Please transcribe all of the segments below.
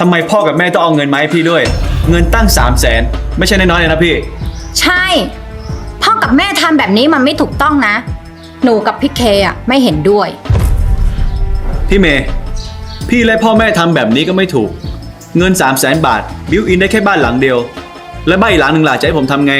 ทำไมพ่อกับแม่ต้องเอาเงินมาให้พี่ด้วย เงินตั้ง3 0 0แสนไม่ใช่น้อยๆเลยนะพี่ ใช่ พ่อกับแม่ทำแบบนี้มันไม่ถูกต้องนะ หนูกับพี่เคอะไม่เห็นด้วย พี่เมย์พี่และพ่อแม่ทำแบบนี้ก็ไม่ถูก เงิน3 0 0แสนบาท บิวอินได้แค่บ้านหลังเดียว และบ้านอีกหลังหนึ่งล่ะจะให้ผมทำไง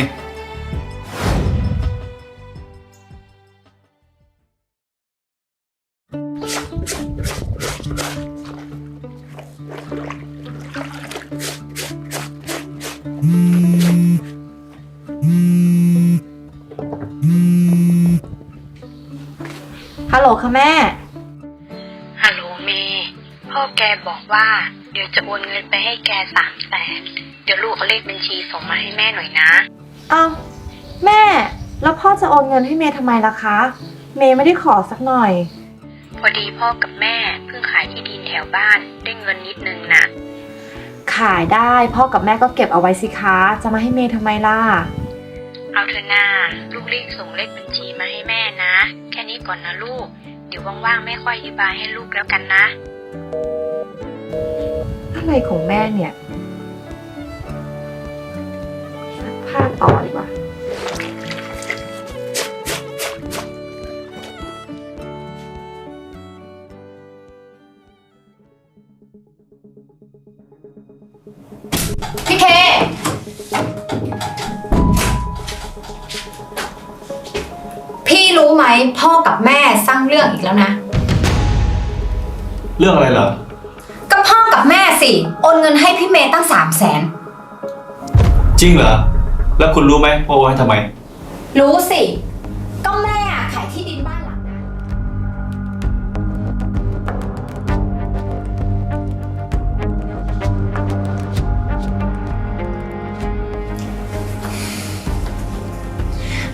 ค่ะแม่ ฮัลโหลเมย์พ่อแกบอกว่า เดี๋ยวจะโอนเงินไปให้แกสามแสนเดี๋ยวลูกเอาเลขบัญชีส่งมาให้แม่หน่อยนะอ้าวแม่ แล้วพ่อจะโอนเงินให้เมย์ทำไมล่ะคะ เมย์ไม่ได้ขอสักหน่อย พอดีพ่อกับแม่เพิ่งขายที่ดินแถวบ้านได้เงินนิดนึงนะขายได้พ่อกับแม่ก็เก็บเอาไว้สิคะ จะมาให้เมย์ทำไมล่ะ เอาเถอะนาลูกรีบส่งเลขบัญชีมาให้แม่นะ แค่นี้ก่อนนะลูก เดี๋ยวว่างๆแม่ค่อยอธิบายให้ลูกแล้วกันนะ อะไรของแม่เนี่ยซักผ้าต่อดีกว่าพี่ รู้ไหมพ่อกับแม่สร้างเรื่องอีกแล้วนะ เรื่องอะไรเหรอ ก็พ่อกับแม่สิโอนเงินให้พี่เมย์ตั้งสามแสนจริงเหรอ แล้วคุณรู้ไหมว่าโอนให้ทำไม รู้สิ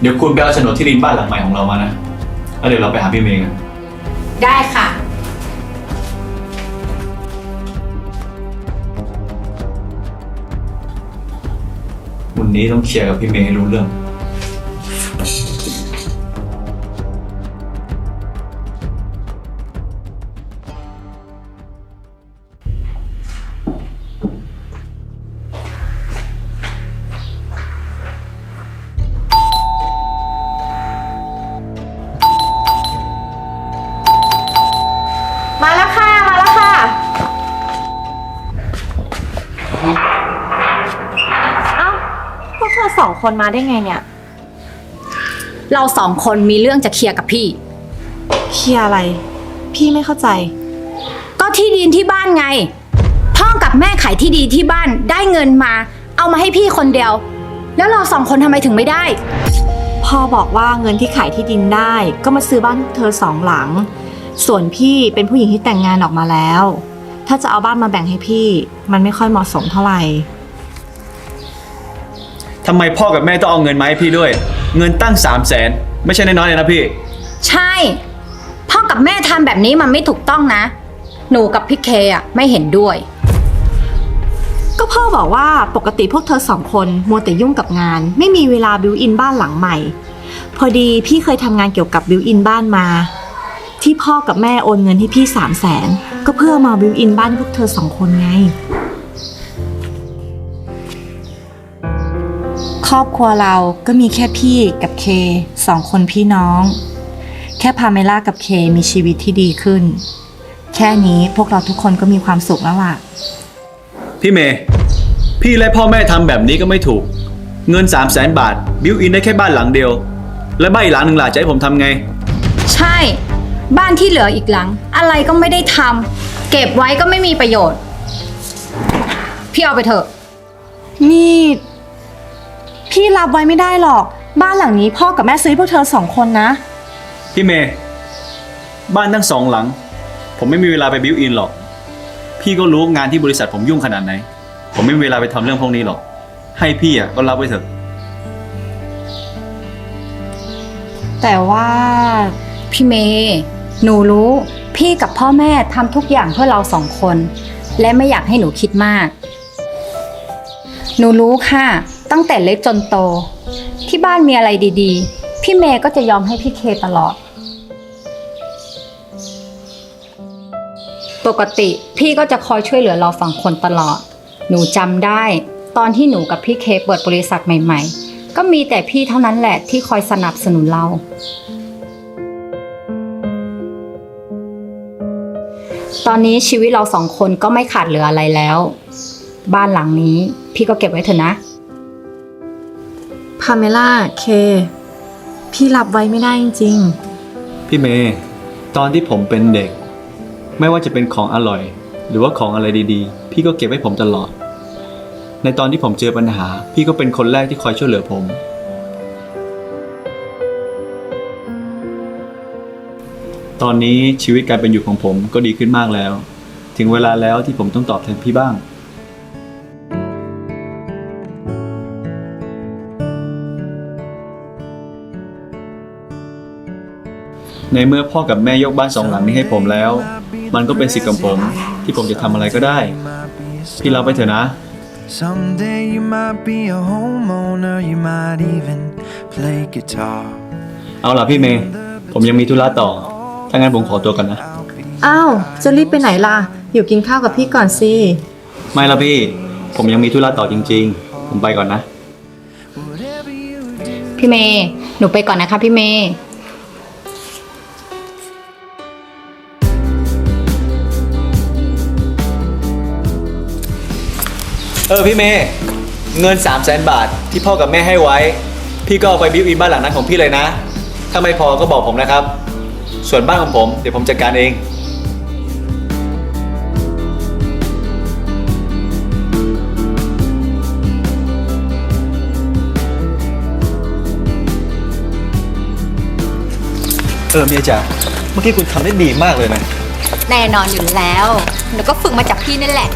เดี๋ยวคุณไปเอาโฉนดที่ดินบ้านหลังใหม่ของเรามานะ แล้วเดี๋ยวเราไปหาพี่เมย์กันได้ค่ะ วันนี้ต้องเคลียร์กับพี่เมย์ให้รู้เรื่อง อสองคนมาได้ไงเนี่ย เราสองคนมีเรื่องจะเคลียร์กับพี่ เคลียร์อะไร พี่ไม่เข้าใจ ก็ที่ดินที่บ้านไง พ่อกับแม่ขายที่ดินที่บ้านได้เงินมา เอามาให้พี่คนเดียว แล้วเราสองคนทำไมถึงไม่ได้ พ่อบอกว่าเงินที่ขายที่ดินได้ ก็มาซื้อบ้านพวกเธอสองหลัง ส่วนพี่เป็นผู้หญิงที่แต่งงานออกมาแล้ว ถ้าจะเอาบ้านมาแบ่งให้พี่ มันไม่ค่อยเหมาะสมเท่าไหร่ ทำไมพ่อกับแม่ต้องเอาเงินมาให้พี่ด้วย เงินตั้ง3 0 0แสนไม่ใช่น้อยๆเลยนะพี่ ใช่ พ่อกับแม่ทำแบบนี้มันไม่ถูกต้องนะ หนูกับพี่เคอะไม่เห็นด้วย ก็พ่อบอกว่าปกติพวกเธอสองคนมัวแต่ยุ่งกับงาน ไม่มีเวลาบิวอินบ้านหลังใหม่ พอดีพี่เคยทำงานเกี่ยวกับบิวอินบ้านมา ที่พ่อกับแม่โอนเงินให้พี่สามแสนก็เพื่อมาบิวอินบ้านพวกเธอสองคนไง รอบครัวเราก็มีแค่พี่กับเคสองคนพี่น้อง แค่พาเมล่ากับเคมีชีวิตที่ดีขึ้น แค่นี้พวกเราทุกคนก็มีความสุขแล้วล่ะ พี่เมย์พี่และพ่อแม่ทำแบบนี้ก็ไม่ถูก เงิน 3 0 0แสนบาท บิวอินได้แค่บ้านหลังเดียว และบ้านอีกหลังหนึ่งล่ะจะให้ผมทำไง ใช่ บ้านที่เหลืออีกหลัง อะไรก็ไม่ได้ทำเก็บไว้ก็ไม่มีประโยชน์ พี่เอาไปเถอะ นี่ พี่รับไว้ไม่ได้หรอก บ้านหลังนี้พ่อกับแม่ซื้อให้พวกเธอสองคนนะ พี่เมย์บ้านทั้งสองหลัง ผมไม่มีเวลาไปบิวอินหรอก พี่ก็รู้งานที่บริษัทผมยุ่งขนาดไหน ผมไม่มีเวลาไปทำเรื่องพวกนี้หรอก ให้พี่อะก็รับไว้เถอะแต่ว่าพี่เมย์หนูรู้พี่กับพ่อแม่ทำทุกอย่างเพื่อเราสองคน และไม่อยากให้หนูคิดมาก หนูรู้ค่ะ ตั้งแต่เล็กจนโต ที่บ้านมีอะไรดีๆ พี่เมย์ก็จะยอมให้พี่เคตลอด ปกติพี่ก็จะคอยช่วยเหลือเราสองคนตลอด หนูจำได้ ตอนที่หนูกับพี่เคเปิดบริษัทใหม่ ๆ ก็มีแต่พี่เท่านั้นแหละที่คอยสนับสนุนเรา ตอนนี้ชีวิตเราสองคนก็ไม่ขาดเหลืออะไรแล้ว บ้านหลังนี้พี่ก็เก็บไว้เถอะนะ พาเมล่าเค พี่รับไว้ไม่ได้จริง พี่เมย์ตอนที่ผมเป็นเด็ก ไม่ว่าจะเป็นของอร่อย หรือว่าของอะไรดีๆ พี่ก็เก็บไว้ผมตลอด ในตอนที่ผมเจอปัญหา พี่ก็เป็นคนแรกที่คอยช่วยเหลือผม ตอนนี้ชีวิตการเป็นอยู่ของผมก็ดีขึ้นมากแล้ว ถึงเวลาแล้วที่ผมต้องตอบแทนพี่บ้าง ในเมื่อพ่อกับแม่ยกบ้านสองหลังนี้ให้ผมแล้ว มันก็เป็นสิทธิ์ของผม ที่ผมจะทำอะไรก็ได้ พี่รับไปเถอะนะ Someday you might be a homeowner, you might even play guitar. เอาล่ะพี่เมย์ ผมยังมีธุระต่อ ถ้างั้นผมขอตัวกันนะๆอ้าวจะรีบไปไหนล่ะ อยู่กินข้าวกับพี่ก่อนสิ ไม่ละพี่ ผมยังมีธุระต่อจริง ๆ ผมไปก่อนนะ พี่เมย์ หนูไปก่อนนะคะพี่เมย์ ออพี่เมย์เงิน 3 0 0แสนบาทที่พ่อกับแม่ให้ไว้ พี่ก็เอาไปบิวอินบ้านหลังนั้นของพี่เลยนะ ถ้าไม่พอก็บอกผมนะครับ ส่วนบ้านของผมเดี๋ยวผมจัดการเอง เออเมียจ๋าเมื่อกี้คุณทำได้ดีมากเลยนะ แน่นอนอยู่แล้วหนูก็ฝึกมาจากพี่นั่นแหละ